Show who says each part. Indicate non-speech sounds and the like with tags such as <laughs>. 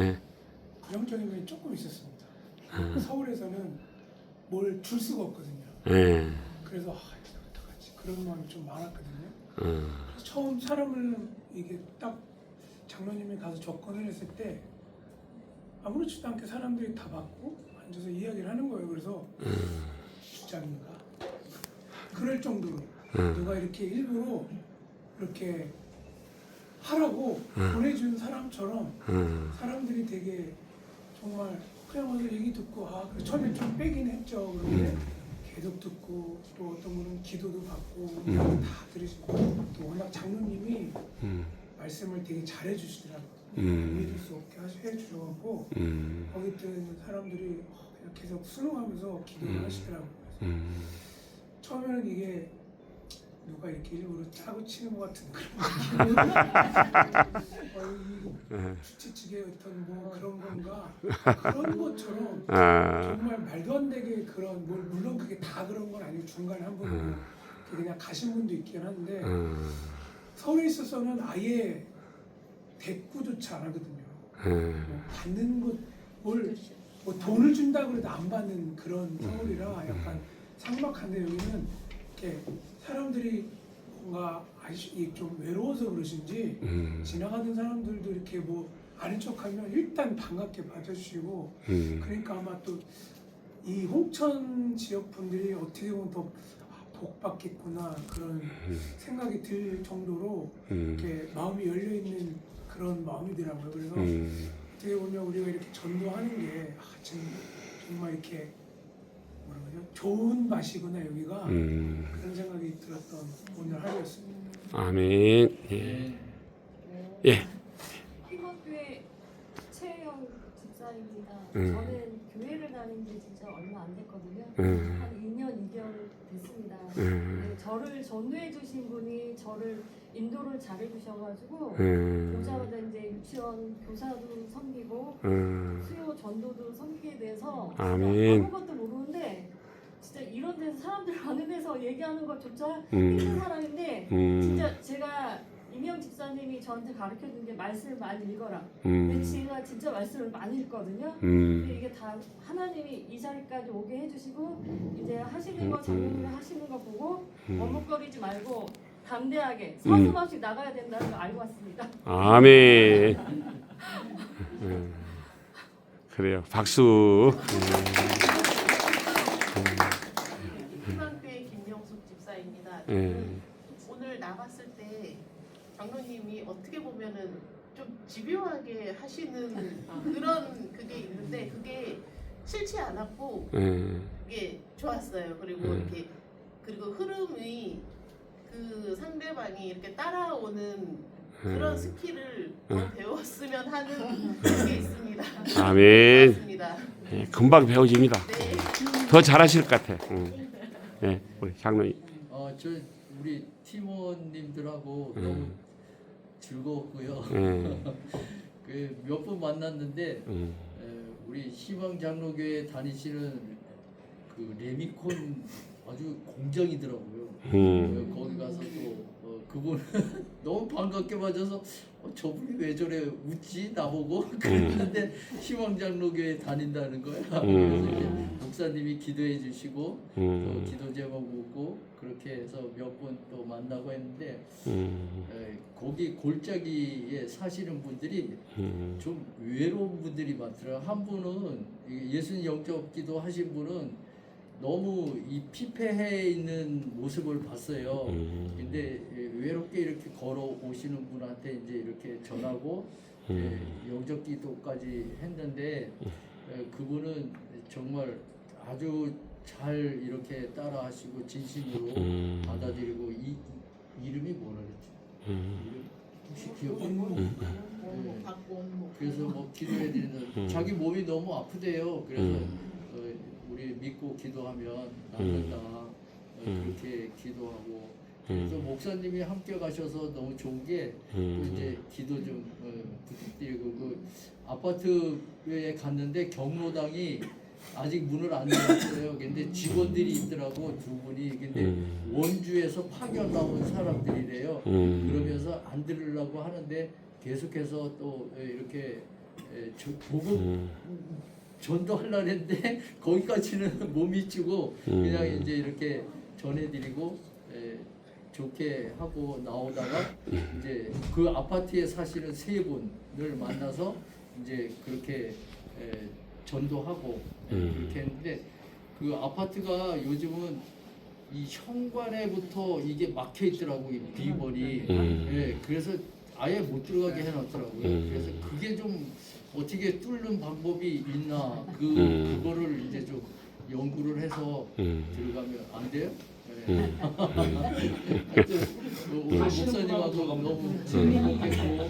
Speaker 1: 예.
Speaker 2: 영적인 면이 조금 있었습니다. 서울에서는 뭘 줄 수가 없거든요.
Speaker 1: 예.
Speaker 2: 그래서 아, 이거 어떡하지? 그런 마음이 좀 많았거든요.
Speaker 1: 어.
Speaker 2: 그래서 처음 사람을 이게 딱 장로님이 가서 접근을 했을 때 아무렇지도 않게 사람들이 다 받고 앉아서 이야기를 하는 거예요. 그래서 주장인가? 그럴 정도로 누가 이렇게 일부러 이렇게 하라고 보내준 사람처럼
Speaker 1: 어.
Speaker 2: 사람들이 되게 정말 그냥 와서 얘기 듣고 아 그래 처음에 좀 빼긴 했죠 그런데 계속 듣고 또 어떤 분은 기도도 받고 이야기 다 들으시고 또 워낙 장로님이
Speaker 1: 음.
Speaker 2: 말씀을 되게 잘해 주시더라고요
Speaker 1: 음.
Speaker 2: 믿을 수 없게 해 주셔갖고
Speaker 1: 음.
Speaker 2: 거기 있는 사람들이 그냥 계속 순응하면서 기도를 하시더라고요 그래서
Speaker 1: 음.
Speaker 2: 처음에는 이게 누가 이렇게 일부러 짜고 치는 것 같은 그런 느낌. 어, 이 주최 측의 어떤 뭐 그런 건가 그런 것처럼
Speaker 1: 아.
Speaker 2: 정말 말도 안 되게 그런 뭘 물론 그게 다 그런 건 아니고 중간에 한 분은 그냥 가신 분도 있긴 한데
Speaker 1: 어.
Speaker 2: 서울에 있어서는 아예 대꾸조차 안 하거든요.
Speaker 1: 예.
Speaker 2: 뭐 받는 것 뭘 뭐 돈을 준다고 해도 안 받는 그런 서울이라 약간 삭막한데 여기는 이렇게 사람들이 뭔가 아시 좀 외로워서 그러신지
Speaker 1: 음.
Speaker 2: 지나가는 사람들도 이렇게 뭐 아는 척하면 일단 반갑게 받아주시고
Speaker 1: 음.
Speaker 2: 그러니까 아마 또 이 홍천 지역 분들이 어떻게 보면 더 아, 복 받겠구나 그런 생각이 들 정도로
Speaker 1: 음.
Speaker 2: 이렇게 마음이 열려 있는 그런 마음이더라고요. 그래서
Speaker 1: 음.
Speaker 2: 어떻게 보면 우리가 이렇게 전도하는 게 아, 참, 정말 이렇게 뭐라 그러죠? 좋은 맛이구나 여기가
Speaker 1: 음.
Speaker 2: 그런 생각이 들었던 오늘 하루였습니다.
Speaker 1: 아멘. 예. 예.
Speaker 3: 희망교회 최영 집사입니다.
Speaker 1: 음.
Speaker 3: 저는 교회를 다닌 지 진짜 얼마 안 됐거든요.
Speaker 1: 음.
Speaker 3: 한 2년 2개월 됐습니다.
Speaker 1: 음.
Speaker 3: 네, 저를 전도해 주신 분이 저를 인도를 잘해 주셔가지고
Speaker 1: 음.
Speaker 3: 교사마다 이제 유치원 교사도 섬기고
Speaker 1: 음.
Speaker 3: 수요 전도도 섬기게 돼서
Speaker 1: 아멘.
Speaker 3: 아무것도 모르는데 진짜 이런 데서 사람들 많은 데서 얘기하는 것조차
Speaker 1: 음.
Speaker 3: 힘든 사람인데
Speaker 1: 음.
Speaker 3: 진짜 제가 이명 집사님이 저한테 가르쳐 준 게 말씀을 많이 읽어라. 근데
Speaker 1: 음.
Speaker 3: 제가 진짜 말씀을 많이 읽거든요. 근데
Speaker 1: 음.
Speaker 3: 이게 다 하나님이 이 자리까지 오게 해주시고 이제 하시는 거 장로님이 하시는 거 보고 머뭇거리지 말고 담대하게 서슴없이 나가야 된다는 걸 알고 왔습니다.
Speaker 1: 아멘. <laughs> 음. 그래요. 박수.
Speaker 4: 희망교회 김명숙 집사입니다.
Speaker 1: 예.
Speaker 4: 오늘 나갔을 때 장로님이 어떻게 보면은 좀 집요하게 하시는 그런 그게 있는데 그게 싫지 않았고
Speaker 1: 예.
Speaker 4: 그게 좋았어요. 그리고
Speaker 1: 음.
Speaker 4: 이렇게 그리고 흐름이 그 상대방이 이렇게 따라오는 그런
Speaker 1: 음.
Speaker 4: 스킬을 더 배웠으면 하는 게 있습니다.
Speaker 1: 아멘.
Speaker 4: 고맙습니다.
Speaker 1: 예, 금방 배워집니다.
Speaker 4: 네.
Speaker 1: 더 잘하실 것 같아. 음. 예, 우리 장로님.
Speaker 5: 어, 저 우리 팀원님들하고
Speaker 1: 음.
Speaker 5: 너무 즐거웠고요.
Speaker 1: 예. <laughs>
Speaker 5: 그몇 분 만났는데
Speaker 1: 음.
Speaker 5: 에, 우리 희망 장로교회 다니시는 그 레미콘 아주 공장이더라고요.
Speaker 1: 음.
Speaker 5: 어, 거기 가서 또 어, 그분 <laughs> 너무 반갑게 맞아서 어, 저분이 왜 저래 웃지 나보고 <laughs> 그랬는데 희망 장로교회 다닌다는 거야.
Speaker 1: 음.
Speaker 5: 그래서 이제 목사님이 기도해 주시고 또
Speaker 1: 음.
Speaker 5: 기도 제목 묻고 그렇게 해서 몇분또 만나고 했는데
Speaker 1: 음.
Speaker 5: 에, 거기 골짜기에 사시는 분들이
Speaker 1: 음.
Speaker 5: 좀 외로운 분들이 많더라고요. 한 분은 이 예수님 영접 기도 하신 분은 너무 이 피폐해 있는 모습을 봤어요.
Speaker 1: 음.
Speaker 5: 근데 예, 외롭게 이렇게 걸어 오시는 분한테 이제 이렇게 전하고 예,
Speaker 1: 음.
Speaker 5: 영접 기도까지 했는데 예, 그분은 정말 아주 잘 이렇게 따라하시고 진심으로
Speaker 1: 음.
Speaker 5: 받아들이고 이, 이 이름이 뭐라 그랬지?
Speaker 1: 음.
Speaker 5: 이름 혹시 기억나?
Speaker 1: 음.
Speaker 4: 원목 박원목
Speaker 5: 그래서 뭐 기도해 드리는
Speaker 1: 음.
Speaker 5: 자기 몸이 너무 아프대요. 그래서
Speaker 1: 음.
Speaker 5: 믿고 기도하면 낫는다. 어,
Speaker 1: 음.
Speaker 5: 그렇게 기도하고 그래서
Speaker 1: 음.
Speaker 5: 목사님이 함께 가셔서 너무 좋은 게또
Speaker 1: 음.
Speaker 5: 이제 기도 좀 어, 부탁드리고 그 아파트에 갔는데 경로당이 아직 문을 안 열었어요. 근데 직원들이 있더라고 두 분이. 근데
Speaker 1: 음.
Speaker 5: 원주에서 파견 나온 사람들이래요.
Speaker 1: 음.
Speaker 5: 그러면서 안 들으려고 하는데 계속해서 또 이렇게
Speaker 1: 음.
Speaker 5: 전도하려고 했는데 <laughs> 거기까지는 <laughs> 못 미치고 그냥
Speaker 1: 음.
Speaker 5: 이제 이렇게 전해드리고 예, 좋게 하고 나오다가 이제 그 아파트에 사시는 세 분을 만나서 이제 그렇게 예, 전도하고 예,
Speaker 1: 음.
Speaker 5: 그렇게 했는데 그 아파트가 요즘은 이 현관에부터 이게 막혀 있더라고 이 비번이
Speaker 1: 음.
Speaker 5: 예, 그래서 아예 못 들어가게 해놨더라고요.
Speaker 1: 음.
Speaker 5: 그래서 그게 좀 어떻게 뚫는 방법이 있나 그
Speaker 1: 음.
Speaker 5: 그거를 이제 좀 연구를 해서
Speaker 1: 음.
Speaker 5: 들어가면 안 돼요? 네.
Speaker 1: 음. <laughs>
Speaker 5: 하여튼 그 오늘 목사님하고 너무 재미있겠고